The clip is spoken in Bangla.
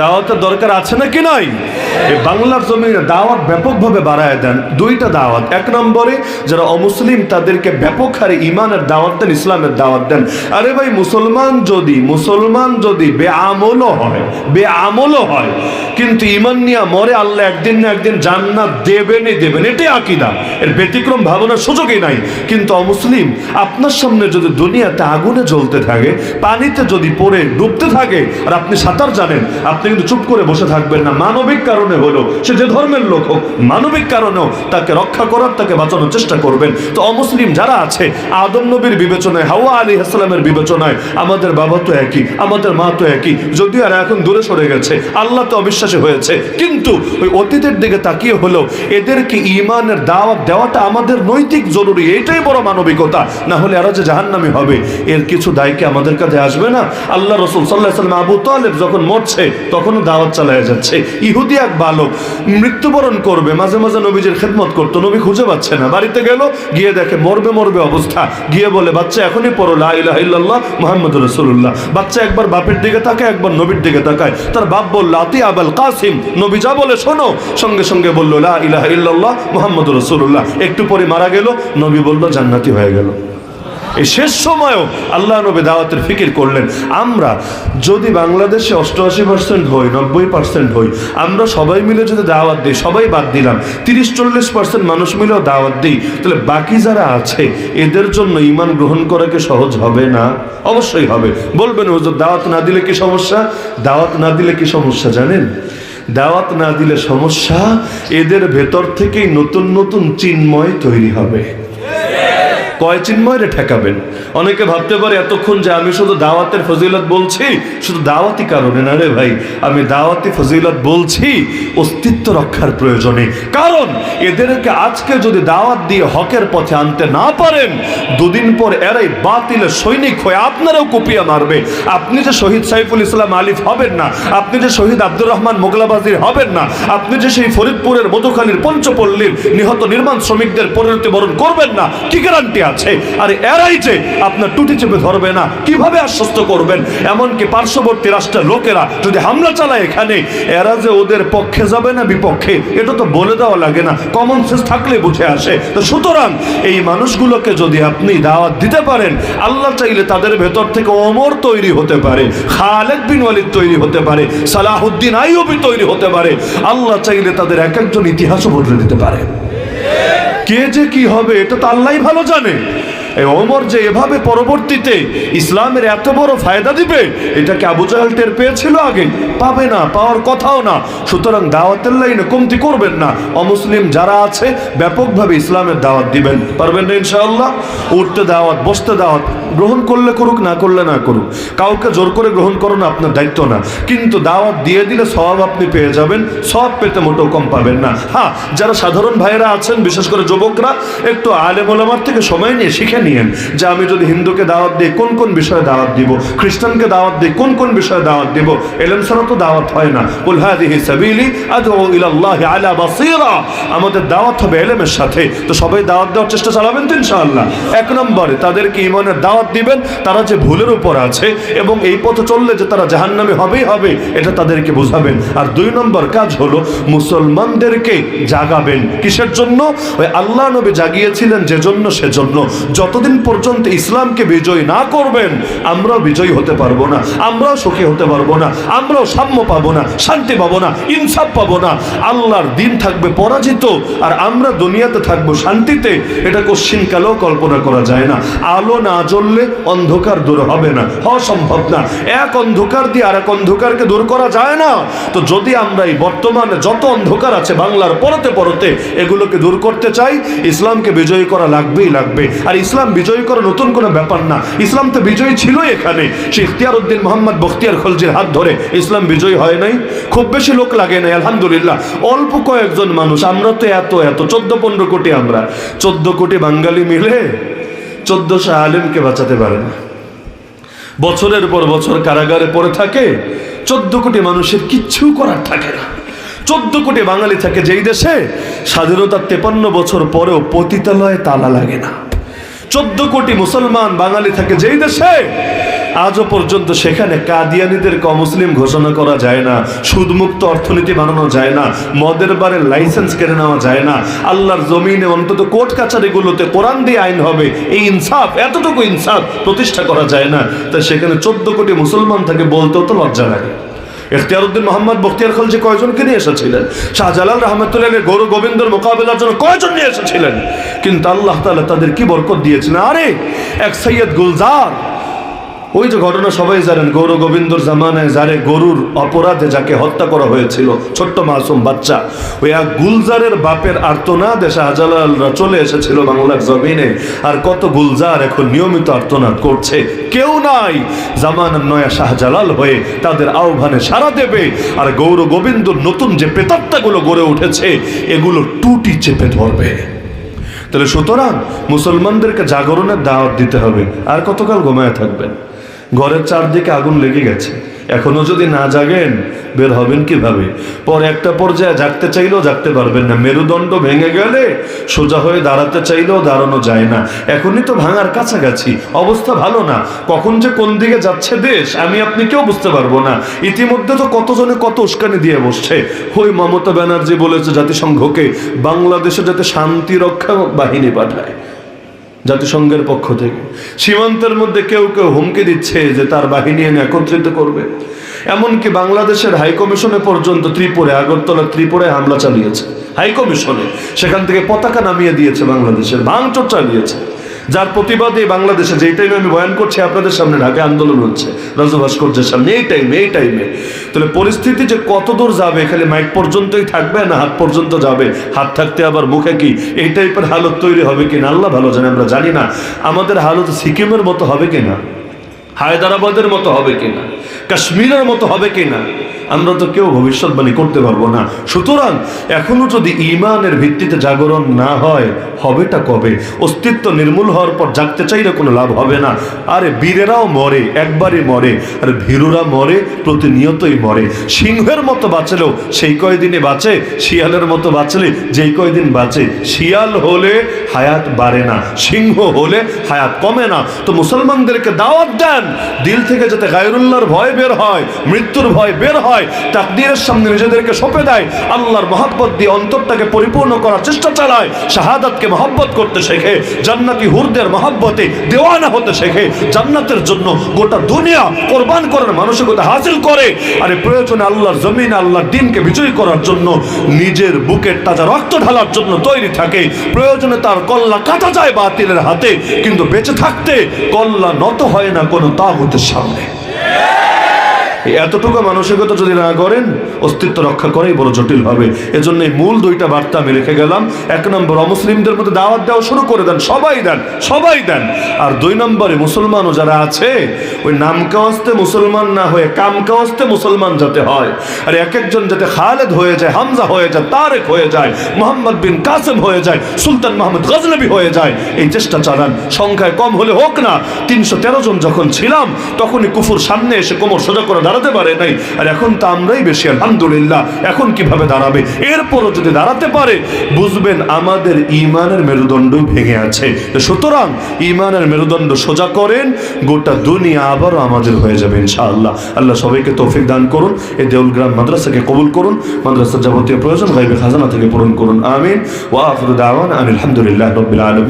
দাওয়াতের দরকার আছে নাকি নয় বাংলার জমিনে দাওয়াত ব্যাপকভাবে বাড়ায় দেন দুইটা দাওয়াত। এক নম্বরে যারা অমুসলিম, তাদেরকে ব্যাপক হারে ইমানের দাওয়াত দেন, ইসলামের দাওয়াত দেন। আরে ভাই, মুসলমান যদি মুসলমান যদি বেআমলও হয় বেআমলও হয়, কিন্তু ইমান নিয়ে মরে আল্লাহ একদিন না একদিন জান্নাত দেবেনই দেবেন, এটাই আকিদা। এর ব্যতিক্রম ভাবনার সুযোগই নাই। কিন্তু অমুসলিম, আপনার সামনে যদি দুনিয়াতে আগুনে জ্বলতে থাকে, পানিতে যদি পড়ে ডুবতে থাকে, আর আপনি সাঁতার জানেন, আপনি কিন্তু চুপ করে বসে থাকবেন না। মানবিক কারণে হলো, সে যে ধর্মের লোক হোক, মানবিক কারণেও তাকে রক্ষা করার, তাকে বাঁচানোর চেষ্টা করবেন। তো অমুসলিম যারা আছে, আদম নবীর বিবেচনায়, হাওয়া আলী হাসলামের বিবেচনায়, আমাদের বাবা তো একই, আমাদের মা তো একই, যদিও আর এখন দূরে সরে গেছে, আল্লাহ তো অবিশ্বাসী হয়েছে। কিন্তু ওই অতীতের দিকে তাকিয়ে হলো এদেরকে ইমানের দাওয়াত দেওয়াটা আমাদের নৈতিক জরুরি, এটাই বড় মানবিকতা। না হলে এরা যে জাহান্নামি হবে, এর কিছু দায় কি আমাদের কাছে আসবে না? আল্লাহ রসুল সাল্লাহ সাল্লাম আবু তালেব যখন মরছে, তখনও দাওয়াত চালায় যাচ্ছে। ইহুদি এক বালক। মৃত্যুবরণ করবে, মাঝে মাঝে নবীজির খেদমত করতো, নবী খুঁজে পাচ্ছে না। বাড়িতে গেল, গিয়ে দেখে মরবে মরবে অবস্থা। গিয়ে বলে, বাচ্চা, এখনই পড়ো, লা ইলাহা ইল্লাল্লাহ মুহাম্মদ রসুল্লাহ বাচ্চা একবার বাপের দিকে তাকায়, একবার নবীর দিকে তাকায়। তার বাপ বলল, আতি আবাল কাসিম। নবী যা বলে, শোনো। সঙ্গে সঙ্গে বলল, লা ইলাহা ইল্লাল্লাহ মুহাম্মদ রসুল্লাহ একটু পরে মারা গেল, নবী বলল, জান্নাতি হয়ে গেল। এই শেষ সময়ও আল্লাহ নবী দাওয়াতের ফিকির করলেন। আমরা যদি বাংলাদেশে অষ্টআশি পার্সেন্ট হই, নব্বই পার্সেন্ট হই, আমরা সবাই মিলে যদি দাওয়াত দিই, সবাই বাদ দিলাম, তিরিশ চল্লিশ পার্সেন্ট মানুষ মিলেও দাওয়াত দিই, তাহলে বাকি যারা আছে, এদের জন্য ইমান গ্রহণ করা কি সহজ হবে না? অবশ্যই হবে। বলবেন, হুজুর, দাওয়াত না দিলে কি সমস্যা? দাওয়াত না দিলে কি সমস্যা জানেন? দাওয়াত না দিলে সমস্যা এদের ভেতর থেকেই নতুন নতুন চিন্ময় তৈরি হবে। কয় চিন্ময়রে ঠেকাবেন? অনেকে ভাবতে পারে এতক্ষণ যে আমি শুধু দাওয়াতের ফজিলত বলছি, শুধু দাওয়াতি কারণে না রে ভাই, আমি দাওয়াতি ফজিলত বলছি অস্তিত্ব রক্ষার প্রয়োজনে। কারণ এদেরকে আজকে যদি দাওয়াত দিয়ে হকের পথে আনতে না পারেন, দুদিন পর এরাই বাতিলের সৈনিক হয়ে আপনারাও কুপিয়া মারবে। আপনি যে শহীদ সাইফুল ইসলাম আলিফ হবেন না, আপনি যে শহীদ আব্দুর রহমান মোগলাবাজির হবেন না, আপনি যে সেই ফরিদপুরের মধুখালীর পঞ্চপল্লীর নিহত নির্মাণ শ্রমিকদের পরিণতি বরণ করবেন না, কি গ্যারান্টি আছে। আর এরাই যে আপনার টুটি চেপে ধরবে না, কীভাবে আশ্বস্ত করবেন? এমনকি পার্শ্ববর্তী রাষ্ট্রের লোকেরা যদি হামলা চালায় এখানে, এরা যে ওদের পক্ষে যাবে না বিপক্ষে, এটা তো বলে দেওয়া লাগে না। কমন সেন্স থাকলে বুঝে আসে। তো সুতরাং এই মানুষগুলোকে যদি আপনি দাওয়াত দিতে পারেন, আল্লাহ চাইলে তাদের ভেতর থেকে অমর তৈরি হতে পারে, খালেদ বিন ওয়ালিদ তৈরি হতে পারে, সালাহুদ্দিন আইয়ুবি তৈরি হতে পারে। আল্লাহ চাইলে তাদের এক একজন ইতিহাসও বদলে দিতে পারে। কে যে কি হবে এটা তো আল্লাহ ভালো জানে। এই ওমর যে এভাবে পরবর্তীতে ইসলামের এত বড় ফায়দা দিবে এটাকে আবু জাহাল টের পেয়েছিল আগে? পাবে না, পাওয়ার কথাও না। সুতরাং দাওয়াতের লাইনে কমতি করবেন না। অমুসলিম যারা আছে, ব্যাপকভাবে ইসলামের দাওয়াত দিবেন। পারবেন না ইনশাআল্লাহ? উঠতে দাওয়াত, বসতে দাওয়াত, গ্রহণ করলে করুক, না করলে না করুক। কাউকে জোর করে গ্রহণ করো না আপনার দায়িত্ব না। কিন্তু দাওয়াত দিয়ে দিলে সব আপনি পেয়ে যাবেন। সব পেতে মোটেও কম পাবেন না। হ্যাঁ যারা সাধারণ ভাইয়েরা আছেন, বিশেষ করে যুবকরা, একটু আলেম ওলামার থেকে সময় নিয়ে শিখে নিয়েন, যে আমি যদি হিন্দুকে দাওয়াত দিই, কোন কোন বিষয়ে দাওয়াত দিব? খ্রিস্টানকে দাওয়াত দিই, কোন কোন বিষয়ে দাওয়াত দিব? এলেম ছাড়া তো দাওয়াত হয় না। কুল হাদিহি সাবিলি আলা বাসীরা। আমাদের দাওয়াত হবে এলেমের সাথে। তো সবাই দাওয়াত দেওয়ার চেষ্টা চালাবেন তো ইনশাআল্লাহ। এক নম্বরে তাদেরকে ইমানের দাওয়াত দিবেন? তারা যে ভুলের উপর আছে এবং এই পথে চললে যে তারা জাহান্নামে হবেই হবে, এটা তাদেরকে বোঝাবেন। আর দুই নম্বর কাজ হলো, মুসলমানদেরকে জাগাবেন। কিসের জন্য? ওই আল্লাহ নবী জাগিয়েছিলেন যে জন্য সেজন্য যতদিন পর্যন্ত ইসলামকে বিজয় না করবেন আমরাও বিজয়ী হতে পারব না আমরাও সুখী হতে পারব না, আমরাও সাম্য পাবো না, শান্তি পাবো না, ইনসাফ পাবো না, আল্লাহর দিন থাকবে পরাজিত, আর আমরা দুনিয়াতে থাকব শান্তিতে, এটা কোশ্চিন কালেও কল্পনা করা যায় না। আলো না জ্বললে অন্ধকার দূর হবে না, হওয়া সম্ভব না। এক অন্ধকার দিয়ে আর এক অন্ধকারকে দূর করা যায় না। তো যদি আমরা এই বর্তমানে যত অন্ধকার আছে বাংলার পরতে পরতে, এগুলোকে দূর করতে চাই, ইসলামকে বিজয়ী করা লাগবেই লাগবে। আর ইসলাম বিজয়ী করা নতুন কোনো ব্যাপার না। ইসলাম তো বিজয়ী ছিলই এখানে। সে ইখতিয়ার উদ্দিন মোহাম্মদ বখতিয়ার খলজির হাত ধরে ইসলাম বিজয়ী হয় নাই। খুব বেশি লোক লাগে নাই, আলহামদুলিল্লাহ। অল্প কয়েকজন মানুষ, আমরা তো এত এত। চোদ্দ, পনেরো কোটি আমরা। চোদ্দ কোটি বাঙালি মিলে চোদ্দশো আলেমকে বাঁচাতে পারে না। বছরের পর বছর কারাগারে পড়ে থাকে। চোদ্দ কোটি মানুষের কিচ্ছু করার থাকে না। চোদ্দ কোটি বাঙালি থাকে যেই দেশে স্বাধীনতার তেপান্ন বছর পরেও পতিতালয়ে তালা লাগে না। চোদ্দ কোটি মুসলমান বাঙালি থাকে যেই দেশে, আজও পর্যন্ত সেখানে কাদিয়ানিদেরকে অমুসলিম ঘোষণা করা যায় না, সুদমুক্ত অর্থনীতি বানানো যায় না, মদের বারের লাইসেন্স কেড়ে নেওয়া যায় না, আল্লাহর জমিনে অন্তত কোর্ট কাছারিগুলোতে কোরআন দিয়ে আইন হবে, এই ইনসাফ, এতটুকু ইনসাফ প্রতিষ্ঠা করা যায় না। তাই সেখানে চোদ্দ কোটি মুসলমান থাকে বলতেও তো লজ্জা লাগে। ইখতিয়ারউদ্দিন মোহাম্মদ বখতিয়ার খলজি কয়জনকে নিয়ে এসেছিলেন? শাহজালাল রহমতুল্লাহ গৌর গোবিন্দর মোকাবেলার জন্য কয়জন নিয়ে এসেছিলেন? কিন্তু আল্লাহ তালা তাদের কি বরকত দিয়েছেন? আরে, এক সৈয়দ গুলজার ওই যে ঘটনা সবাই জানেন, গৌর গোবিন্দর জামানায় যারে গরুর অপরাধে যাকে হত্যা করা হয়েছিল, ছোট্ট মাসুম বাচ্চা, ওই এক গুলজারের বাপের আর্তনাদে শাহজালালরা চলে এসেছিল বাংলার জমিনে, আর কত গুলজার এখন নিয়মিত আর্তনাদ করছে। কেউ নাই, জামানার নয়া শাহজালাল হয়ে তাদের আহ্বানে সাড়া দেবে, আর গৌর গোবিন্দর নতুন যে প্রেতাত্মাগুলো গড়ে উঠেছে, এগুলো টুটি চেপে ধরবে। তাহলে সুতরাং মুসলমানদেরকে জাগরণের দাওয়াত দিতে হবে, আর কতকাল ঘুমায় থাকবেন? ঘরের চারদিকে আগুন লেগে গেছে। এখনও যদি না জাগেন, বের হবেন কীভাবে? পর একটা পর্যায়ে জাগতে চাইলেও জাগতে পারবেন না। মেরুদণ্ড ভেঙে গেলে সোজা হয়ে দাঁড়াতে চাইলেও দাঁড়ানো যায় না। এখনই তো ভাঙার কাছাকাছি। অবস্থা ভালো না। কখন যে কোন দিকে যাচ্ছে দেশ, আমি আপনি কেউ বুঝতে পারব না। ইতিমধ্যে তো কতজনে কত উস্কানি দিয়ে বসছে। হই মমতা ব্যানার্জি বলেছে জাতিসংঘকে বাংলাদেশে যাতে শান্তি রক্ষা বাহিনী পাঠায়। জাতিসংঘের পক্ষ থেকে। সীমান্তের মধ্যে কেউ কেউ হুমকি দিচ্ছে যে তার বাহিনী এনে একত্রিত করবে। এমনকি বাংলাদেশের হাইকমিশনে পর্যন্ত ত্রিপুরে, আগরতলা ত্রিপুরে হামলা চালিয়েছে। হাইকমিশনে সেখান থেকে পতাকা নামিয়ে দিয়েছে বাংলাদেশের, ভাঙচুর চালিয়েছে। যার প্রতিবাদে বাংলাদেশে যে টাইমে আমি বয়ান করছি, আপনাদের সামনে ঢাকায় আন্দোলন হচ্ছে। রাজু ভাস্কর্যের সামনে এই টাইমে এই টাইমে তাহলে পরিস্থিতি যে কতদূর যাবে, খালি মাইক পর্যন্তই থাকবে না হাত পর্যন্ত যাবে? হাত থাকতে আবার মুখে কি? এই টাইপের হালত তৈরি হবে কিনা? আল্লাহ ভালো জানে, আমরা জানি না। আমাদের হালত সিকিমের মতো হবে কিনা? হায়দ্রাবাদের মতো হবে কিনা? কাশ্মীরের মতো হবে কিনা? আমরা তো কেউ ভবিষ্যৎবাণী করতে পারব না। সুতরাং এখনও যদি ইমানের ভিত্তিতে জাগরণ না হয়, হবেটা কবে? অস্তিত্ব নির্মূল হওয়ার পর জাগতে চাইলে কোনো লাভ হবে না। আরে বীরেরাও মরে, একবারই মরে। আর ভীরুরা মরে, প্রতিনিয়তই মরে। সিংহের মতো বাঁচলেও সেই কয়দিনে বাঁচে, শিয়ালের মতো বাঁচলে যেই কয়দিন বাঁচে। শিয়াল হলে হায়াত বাড়ে না, সিংহ হলে হায়াত কমে না। তো মুসলমানদেরকে দাওয়াত দেন। দিল থেকে যাতে গায়রুল্লাহর ভয় বের হয়, মৃত্যুর ভয় বের হয়, তাকদীরের সামনে নিজেদেরকে সঁপে দেয়, আল্লাহর মহাব্বত দিয়ে অন্তরটাকে পরিপূর্ণ করার চেষ্টা চালায়, শাহাদাতকে মহব্বত করতে শেখে, জান্নাতি হুরদের মহাব্বতে দেওয়ানা হতে শেখে, জান্নাতের জন্য গোটা দুনিয়া কোরবান করার মানসিকতা হাসিল করে। আরে প্রয়োজনে আল্লাহর জমিন, আল্লাহর দিনকে বিজয়ী করার জন্য নিজের বুকের তাজা রক্ত ঢালার জন্য তৈরি থাকে। প্রয়োজনে তার কল্লা কাটা যায় বাতিলের হাতে, কিন্তু বেঁচে থাকতে কল্লা নত হয় না কোনো তাগুতের সামনে। এতটুকু মানসিকতা যদি না করেন, অস্তিত্ব রক্ষা করাই বড় জটিল হবে। এজন্য মূল দুইটা বার্তা আমি রেখে গেলাম। এক নম্বর, অমুসলিমদের মধ্যে দাওয়াত দেওয়া শুরু করে দেন। সবাই দেন সবাই দেন। আর দুই নম্বরে, মুসলমানও যারা আছে, ওই নামকাওয়াস্তে মুসলমান না হয়ে কামকাওয়াস্তে মুসলমান যাতে হয়। আর এক একজন যাতে খালেদ হয়ে যায়, হামজা হয়ে যায়, তারেক হয়ে যায়, মোহাম্মদ বিন কাসেম হয়ে যায়, সুলতান মোহাম্মদ গজনবী হয়ে যায়, এই চেষ্টা চালান। সংখ্যায় কম হলে হোক না, তিনশো তেরো জন যখন ছিলাম, তখনই কুফুর সামনে এসে কোমর সোজা করে দাঁড়াতে পারে নাই। আর এখন তো আমরাই বেশি, আলহামদুলিল্লাহ। এখন কীভাবে দাঁড়াবে? এরপরও যদি দাঁড়াতে পারে, বুঝবেন আমাদের ইমানের মেরুদণ্ড ভেঙে আছে। সুতরাং ইমানের মেরুদণ্ড সোজা করেন, গোটা দুনিয়া আবারও আমাদের হয়ে যাবে ইনশাআল্লাহ। আল্লাহ সবাইকে তৌফিক দান করুন, এই দেউলগ্রাম মাদ্রাসাকে কবুল করুন, মাদ্রাসার যাবতীয় প্রয়োজন, গাইবে খাজানা থেকে পূরণ করুন। আমিন। ওয়া আফরুদ আওয়ান আলহামদুলিল্লাহ রবিল আলমী